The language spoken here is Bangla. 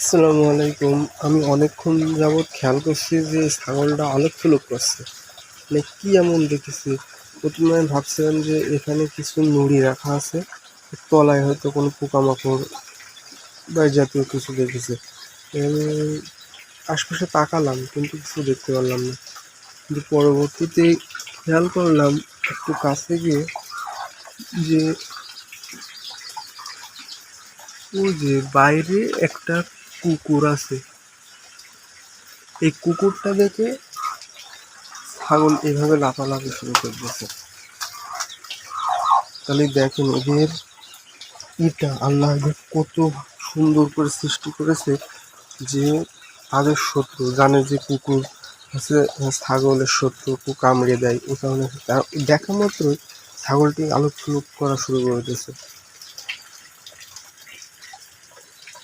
আসসালামু আলাইকুম। আমি অনেকক্ষণ যাবৎ খেয়াল করছি যে ছাগলটা আলোক ফুলক করছে। মানে কি এমন দেখেছি প্রথমে আমি ভাবছিলাম যে এখানে কিছু নুড়ি রাখা আছে। তলায় হয়তো কোনো পোকামাকড় বা জাতীয় কিছু দেখেছে। আমি আশপাশে তাকালাম, কিন্তু কিছু দেখতে পারলাম না। কিন্তু পরবর্তীতে খেয়াল করলাম, একটু কাছে গিয়ে যে ওই যে বাইরে একটা কুকুর আছে। এই কুকুরটা দেখে ছাগল এভাবে লাফালাফি শুরু করতেছে তাহলে দেখেন এদের ইটা আল্লাহ কত সুন্দর করে সৃষ্টি করেছে যে তাদের শত্রু জানে যে কুকুর হচ্ছে ছাগলের শত্রু কু কামড়ে দেয়। এই কারণে দেখা মাত্রই ছাগলটি আলোক করা শুরু করে দিয়েছে।